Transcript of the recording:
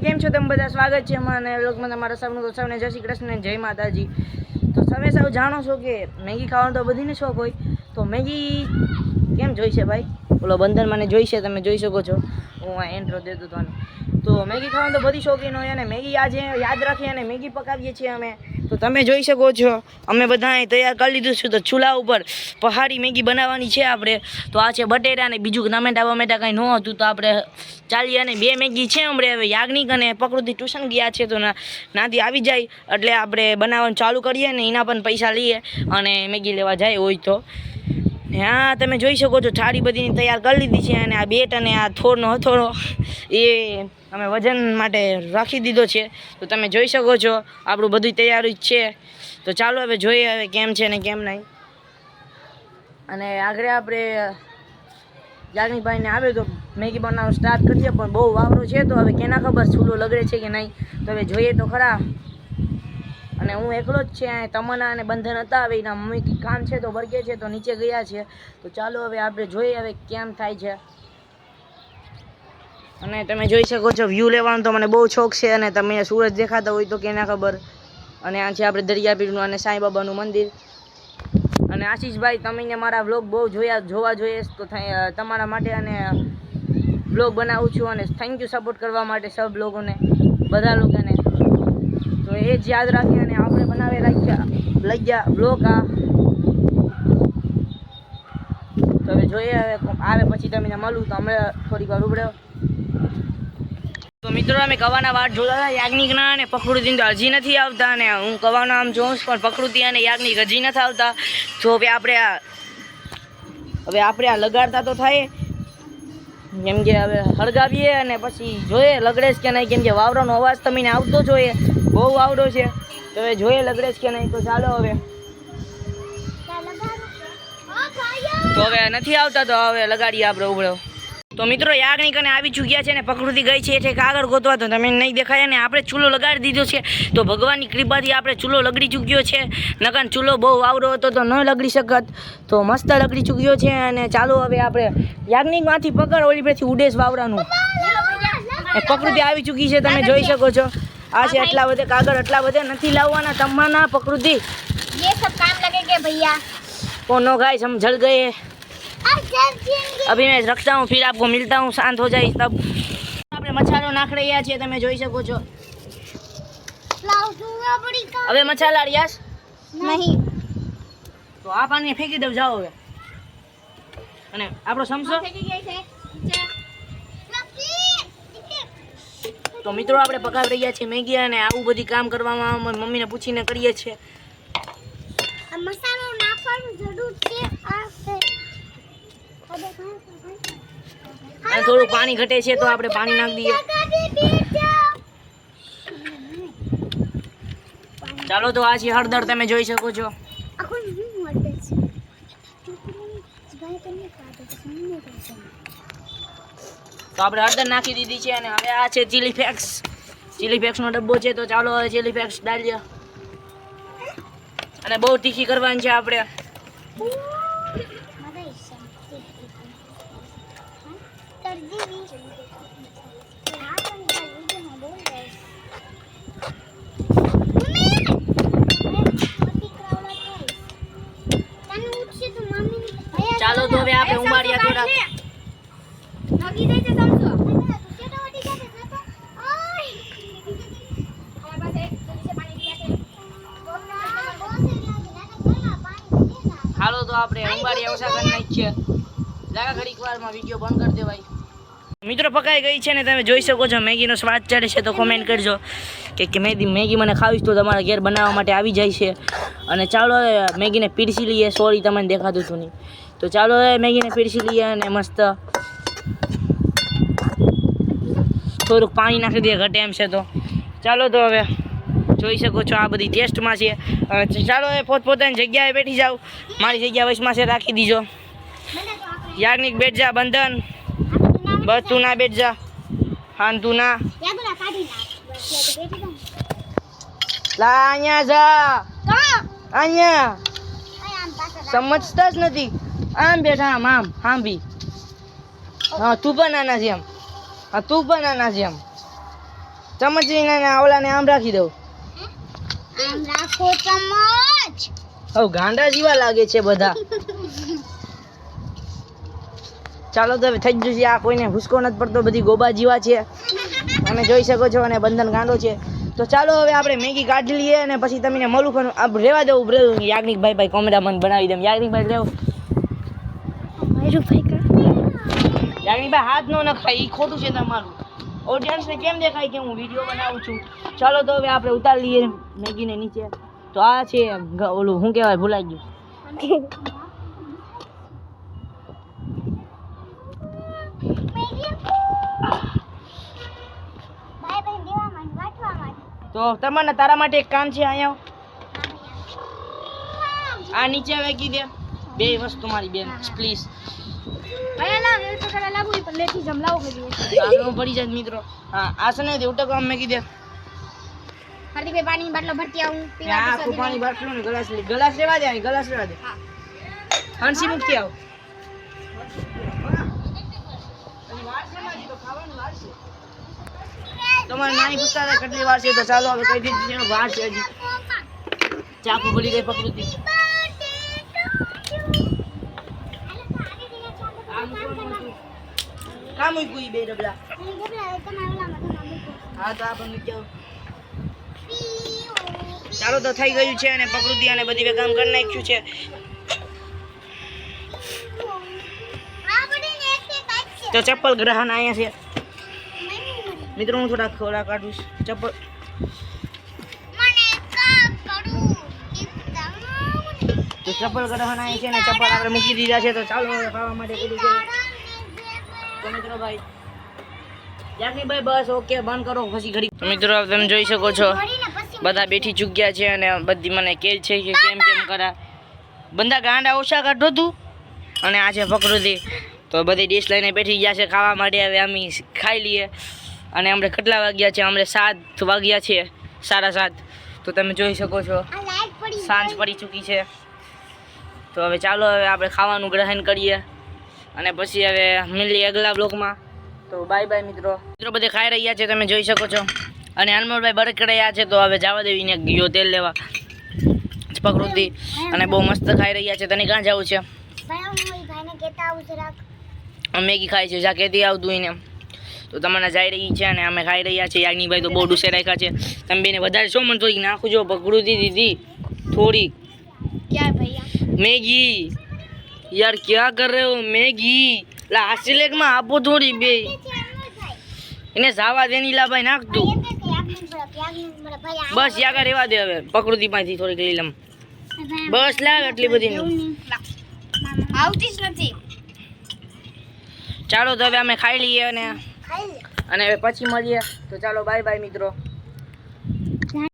કેમ છો? તમે બધા સ્વાગત છે અમારા વ્લોગમાં. તમારા સૌનું તો સૌને જય શ્રી કૃષ્ણ, જય માતાજી. તો તમે સૌ જાણો છો કે મેગી ખાવાનો તો બધીને શોખ હોય. તો મેગી કેમ જોઈ છે ભાઈ? ઓલો બંધન મને જોઈ છે, તમે જોઈ શકો છો. હું આ એન્ટ્રો દેતો હતો તો મેગી ખાવાનો તો બધી શોખીન હોય અને મેગી આજે યાદ રાખી અને મેગી પકાવીએ છીએ અમે. તો તમે જોઈ શકો છો. અમે બધાએ તૈયાર કરી લીધું છું તો ચૂલા ઉપર પહાડી મેગી બનાવવાની છે આપણે. તો આ છે બટેટા ને બીજું ટમેટા બમેટા કાંઈ ન હતું તો આપણે ચાલીએ અને બે મેગી છે હમણાં હવે યાજ્ઞિક અને પ્રકૃતિ ટ્યુશન ગયા છે તો નાથી આવી જાય એટલે આપણે બનાવવાનું ચાલુ કરીએ ને એના પણ પૈસા લઈએ અને મેગી લેવા જાય હોય તો. હા તમે જોઈ શકો છો, થાળી બધીની તૈયાર કરી લીધી છે અને આ બેટ અને આ થોરનો હથોડો એ અમે વજન માટે રાખી દીધો છે. તો તમે જોઈ શકો છો, આપણું બધું તૈયારી જ છે. તો ચાલો હવે જોઈએ હવે કેમ છે ને કેમ નહીં. અને આગળ આપણે જાગણીભાઈને આવે તો મેગી બનાવવાનું સ્ટાર્ટ કરીએ, પણ બહુ વાવરો છે તો હવે કેના ખબર ચૂલો લગડે છે કે નહીં. તો હવે જોઈએ તો ખરા. અને હું એકલો જ છે તમન્ના અને બંધન હતા હવે એના મમ્મી કામ છે તો વર્ગે છે તો નીચે ગયા છે. તો ચાલો હવે આપણે જોઈએ હવે કેમ થાય છે. અને તમે જોઈ શકો છો વ્યૂ લેવાનો તો મને બહુ શોખ છે અને તમે સૂરજ દેખાતા હોય તો કેના ખબર. અને આ છે આપણે દરિયાપીરનું અને સાંઈબાબાનું મંદિર. અને આશીષભાઈ તમે મારા વ્લોગ બહુ જોયા જોવા જોઈએ તો તમારા માટે અને વ્લોગ બનાવું છું અને થેન્ક યુ સપોર્ટ કરવા માટે સબ લોકોને, બધા લોકોને. તો એ જ યાદ રાખી અને આપણે બનાવી રાખ્યા લઈ ગયા બ્લોગ આ. તો હવે જોઈએ હવે આવે પછી તમે મળું. તો અમે થોડીક વાર ઉભડ્યો તો મિત્રો, અમે કવાના વાટ જોતા હતા, યાજ્ઞિકના, અને પ્રકૃતિ તો હજી નથી આવતા. અને હું કવાના આમ જોઉં પણ પ્રકૃતિ અને યાજ્ઞિક હજી નથી આવતા. તો હવે આપણે આ હવે આપણે આ લગાડતા તો થાય. કેમ કે હવે હળગાવીએ અને પછી જોઈએ લગડે છે કે નહીં. કેમ કે વાવરાનો અવાજ તમને આવતો જોઈએ બહુ વાવડો છે. તો હવે જોઈએ લગડે છે કે નહીં, તો ચાલો હવે. તો હવે નથી આવતા, તો હવે લગાડીએ આપણે ઉભળો તો મિત્રો, યાજ્ઞિક અને આવી ચૂક્યા છે ને પ્રકૃતિ ગઈ છે એટલે કાગળ ગોતવા. તો તમે નહીં દેખાય ને, આપણે ચૂલો લગાડી દીધો છે. તો ભગવાનની કૃપાથી આપણે ચૂલો લગડી ચૂક્યો છે. નકર ચૂલો બહુ આવડો હતો, તો ન લગડી શકત. તો મસ્ત લગડી ચૂક્યો છે, અને ચાલો હવે આપણે યાજ્ઞિકમાંથી પકડ, ઓલી પરથી ઉડેશ વાવડાનું પ્રકૃતિ આવી ચૂકી છે, તમે જોઈ શકો છો. આ છે એટલા બધે કાગળ એટલા બધે નથી લાવવાના તમારા પ્રકૃતિ ये सब काम लगेंगे भैया કોનો ગાય સમ જલ ગયે अब जब जिएंगे अभी मैं रखता हूँ फिर आपको मिलता हूँ शांत हो जाए तब આપણે મસાલો નાખ રહ્યા છીએ તમે જોઈ શકો છો लाओ दूंगा बड़ी का હવે મસાલા રિયાસ नहीं તો આ પાણી ફેંકી દઉં જાઓ હવે અને આપણો સમસો તો મિત્રો આપણે પકાવી રહ્યા છીએ મેગી અને આવું બધી કામ કરવામાં મમ્મીને પૂછીને કરીએ છીએ. મસાલો નાખવાનું જરૂર છે આ થોડું પાણી ઘટે છે તો આપણે પાણી નાખી દઈએ. ચાલો તો આ છે હળદર તમે જોઈ શકો છો. તો આપણે હળદર નાખી દીધી છે અને હવે આ છે ચીલી ફેક્સ ચીલી ફેક્સનો ડબ્બો છે, તો ચાલો હવે ચીલી ફેક્સ ડાલીએ. અને બહુ તીખી કરવાની છે આપણે. ચાલો તો હવે આપણે ઉમાડ્યા થોડા હાલો તો આપણે ઉંબાડિયા ઓછા કરી નાખીએ લાગા ઘડીક વારમાં વીડિયો બંધ કરી દેવાય. મિત્રો પકાઈ ગઈ છે ને તમે જોઈ શકો છો, મેગીનો સ્વાદ ચડે છે તો કોમેન્ટ કરજો. કે મેગી મેગી મને ખાવીશ તો તમારા ઘેર બનાવવા માટે આવી જાય છે. અને ચાલો મેગીને પીરસી લઈએ, સોરી, તમને દેખાતું હતું નહીં. તો ચાલો મેગીને પીરસી લઈએ અને મસ્ત થોડુંક પાણી નાખી દઈએ, ઘટે એમ છે તો. ચાલો તો હવે જોઈ શકો છો આ બધી ટેસ્ટમાં છે. ચાલો એ પોતપોતાની જગ્યાએ બેઠી જાઓ. મારી જગ્યા વચમાં છે, રાખી દીજો. યાજ્ઞિક બેઠ જા, બંધન. બસ તું ના બેઠ જા. હાન તું ના અહીંયા જા. અહીંયા. સમજતા જ નથી. આમ બેઠા, આમ આમ આમ બી હા, તું પણ નાના છે એમ હા તું પણ નાના છે એમ. ચમચીને ને ઓલાને આમ રાખી દઉં. આમ રાખો ચમચ હવે ગાંડા જેવા લાગે છે બધા. ચાલો તો હવે થઈ જશે આ કોઈને હુસકો નથી પડતો બધી ગોબા જેવા છે. તમે જોઈ શકો છો અને બંધન ગાંડો છે. તો ચાલો હવે આપણે મેગી કાઢી લઈએ અને પછી તમને મળું પણ આ દઉં યાજ્ઞિક ભાઈ ભાઈ મન બનાવી દઉં યાજ્ઞિક ભાઈ રહેવું મારું ભાઈ કા યાજ્ઞિક ભાઈ હાથ નો નખાય એ ખોટું છે તમારું. ઓડિયન્સને કેમ દેખાય કે હું વીડિયો બનાવું છું? ચાલો તો હવે આપણે ઉતારી લઈએ મેગીને નીચે. તો આ છે ઓલું શું કહેવાય, ભૂલાઈ ગયું. તો તમારે તારા માટે એક કામ છે અહીંયા. આ નીચે વેગી દે. બે વસ્તુ મારી બેન પ્લીઝ પડી જાય મિત્રો. હા હાર્દિકભાઈ બાટલો ભરતી આવું ને આખું પાણી બાટલું ને ગ્લાસ લે. ગ્લાસ લેવા દે ગ્લાસ લેવા દે. હંસી મુક્તિ આવ. તમારે નાની પૂછતા કેટલી વાર છે તો ચાલો હવે કહી દીધી વાર છે હજી. ચાકુ ભૂલી ગઈ પ્રકૃતિ કામ મૂક્યું ઈ બે ડબલા હા તો આપણને આવો ચાલો તો થઈ ગયું છે અને પ્રકૃતિ અને બધી કામ કરી નાખ્યું છે. તો ચપ્પલ ગ્રહણ અહીંયા છે. મિત્રો હું થોડા ખોરા કાઢું. ચપ્પલ. ચપ્પલ ગ્રહણ અહીંયા છે ને ચપ્પલ આપણે મૂકી દીધા છે તો ચાલો ખાવા માટે કીધું તો મિત્રો ભાઈ બસ ઓકે બંધ કરો પછી ઘડી તો મિત્રો તમે જોઈ શકો છો બધા બેઠી ચૂક્યા છે અને બધી મને કે છે કે કેમ કેમ કરા. બંદા ગાંડા ઓછા કાઢો તું. અને આ છે પ્રકૃતિ તો બધી ડીશ લઈને બેઠી ગયા છે ખાવા માટે. હવે અમે ખાઈ લઈએ. અને અમને કેટલા વાગ્યા છે? અમને સાત વાગ્યા છે. સાડા સાત. તો તમે જોઈ શકો છો સાંજ પડી ચૂકી છે. તો હવે ચાલો હવે આપણે ખાવાનું ગ્રહણ કરીએ. અને પછી હવે મિલી અગલા બ્લોગમાં તો બાય બાય મિત્રો. મિત્રો બધે ખાઈ રહ્યા છે તમે જોઈ શકો છો. અને અનમોલભાઈ બરકડાયા છે તો હવે જવા દેવીને ગયો તેલ લેવા. પ્રકૃતિ અને બહુ મસ્ત ખાઈ રહ્યા છે તને ક્યાં જવું છે? મેગી ખાય છે જ્યાં કહેતી આવતું એને. તો તમને જઈ રહી છે અને અમે ખાઈ રહ્યા છીએ. યાજ્ઞીભાઈ તો બહુ ડુસે રાખ્યા છે. તમે બેને વધારે શું મને થોડીક નાખું જો પ્રકૃતિ દીધી. થોડીક. મેગી. યાર ક્યાં કર રહે હો મેગી? લા હાસ્યમાં આપો થોડી બે. એને જાવા દેની લા ભાઈ નાખ તું બસ યાગા રેવા દે હવે. પ્રકૃતિ માંથી થોડીક લઈ લમ બસ લાવ એટલી બધી. આવતી જ નથી. ચાલો તો હવે અમે ખાઈ લઈએ અને અને હવે પછી મળીએ. તો ચાલો બાય બાય મિત્રો.